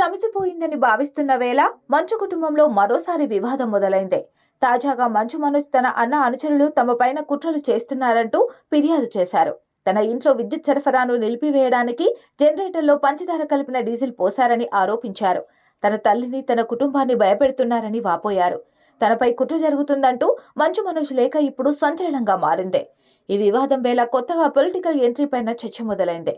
సమసిపోయిందని భావిస్తున్న వేళ మంచు కుటుంబంలో మరోసారి వివాదం మొదలైంది. తాజాగా మంచు మనోజ్ తన అన్న అనుచరులు తమ పైన కుట్రలు చేస్తున్నారంటూ ఫిర్యాదు చేశారు. తన ఇంట్లో విద్యుత్ సరఫరాను నిలిపివేయడానికి జనరేటర్లో పంచదార కలిపిన డీజిల్ పోశారని ఆరోపించారు. తన తల్లిని తన కుటుంబాన్ని భయపెడుతున్నారని వాపోయారు. తనపై కుట్ర జరుగుతుందంటూ మంచు మనోజ్ లేఖ ఇప్పుడు సంచలనంగా మారింది. ఈ వివాదం వేళ కొత్తగా పొలిటికల్ ఎంట్రీ పైన చర్చ మొదలైంది.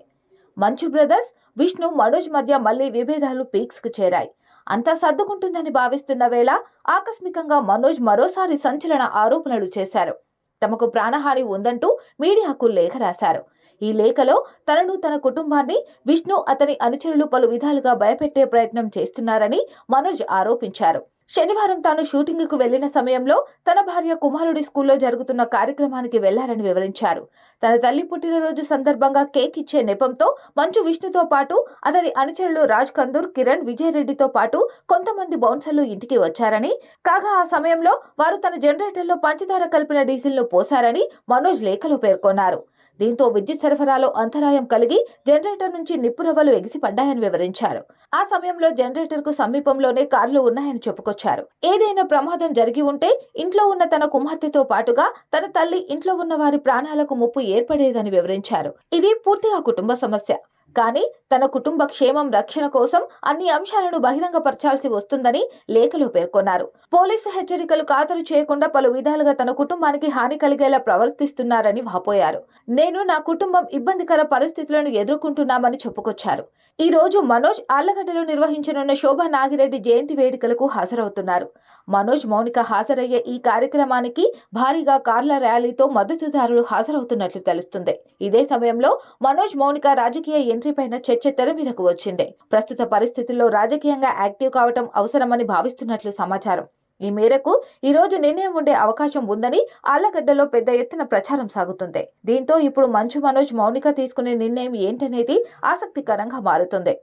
మంచు బ్రదర్స్ విష్ణు మనోజ్ మధ్య మళ్ళీ విభేదాలు పీక్స్కు చేరాయి. అంతా సర్దుకుంటుందని భావిస్తున్న వేళ ఆకస్మికంగా మనోజ్ మరోసారి సంచలన ఆరోపణలు చేశారు. తమకు ప్రాణహాని ఉందంటూ మీడియాకు లేఖ రాశారు. ఈ లేఖలో తనను తన కుటుంబాన్ని విష్ణు అతని అనుచరులు పలు విధాలుగా భయపెట్టే ప్రయత్నం చేస్తున్నారని మనోజ్ ఆరోపించారు. శనివారం తాను షూటింగ్కు వెళ్ళిన సమయంలో తన భార్య కుమారుడి స్కూల్లో జరుగుతున్న కార్యక్రమానికి వెళ్ళారని వివరించారు. తన తల్లి పుట్టినరోజు సందర్భంగా కేక్ ఇచ్చే నెపంతో మంచు విష్ణుతో పాటు అతని అనుచరులు రాజ్ కందూర్ కిరణ్ విజయ్ రెడ్డితో పాటు కొంతమంది బౌన్సర్లు ఇంటికి వచ్చారని కాగా ఆ సమయంలో వారు తన జనరేటర్లో పంచదార కలిపిన డీజిల్ను పోశారని మనోజ్ లేఖలో పేర్కొన్నారు. దీంతో విద్యుత్ సరఫరాలో అంతరాయం కలిగి జనరేటర్ నుంచి నిప్పురవ్వలు ఎగిసిపడ్డాయని వివరించారు. ఆ సమయంలో జనరేటర్కు సమీపంలోనే కార్లు ఉన్నాయని చెప్పుకొచ్చారు. ఏదైనా ప్రమాదం జరిగి ఉంటే ఇంట్లో ఉన్న తన కుమార్తెతో పాటుగా తన తల్లి ఇంట్లో ఉన్న వారి ప్రాణాలకు ముప్పు ఏర్పడేదని వివరించారు. ఇది పూర్తిగా కుటుంబ సమస్య. కానీ తన కుటుంబ క్షేమం రక్షణ కోసం అన్ని అంశాలను బహిరంగపరచాల్సి వస్తుందని లేఖలో పేర్కొన్నారు. పోలీసు హెచ్చరికలు ఖాతరు చేయకుండా పలు విధాలుగా తన కుటుంబానికి హాని కలిగేలా ప్రవర్తిస్తున్నారని వాపోయారు. నేను నా కుటుంబం ఇబ్బందికర పరిస్థితులను ఎదుర్కొంటున్నామని చెప్పుకొచ్చారు. ఈ రోజు మనోజ్ ఆళ్ళగడ్డలో నిర్వహించనున్న శోభా నాగిరెడ్డి జయంతి వేడుకలకు హాజరవుతున్నారు. మనోజ్ మౌనిక హాజరయ్యే ఈ కార్యక్రమానికి భారీగా కార్ల ర్యాలీతో మద్దతుదారులు హాజరవుతున్నట్లు తెలుస్తుంది. ఇదే సమయంలో మనోజ్ మౌనిక రాజకీయ ఎంట్రీ పైన చర్చ తెర మీదకు వచ్చింది. ప్రస్తుత పరిస్థితుల్లో రాజకీయంగా యాక్టివ్ కావటం అవసరమని భావిస్తున్నట్లు సమాచారం. ఈ మేరకు ఈ రోజు నిర్ణయం ఉండే అవకాశం ఉందని ఆళ్ళగడ్డలో పెద్ద ఎత్తున ప్రచారం సాగుతుంది. దీంతో ఇప్పుడు మంచు మనోజ్ మౌనిక తీసుకునే నిర్ణయం ఏంటనేది ఆసక్తికరంగా మారుతుంది.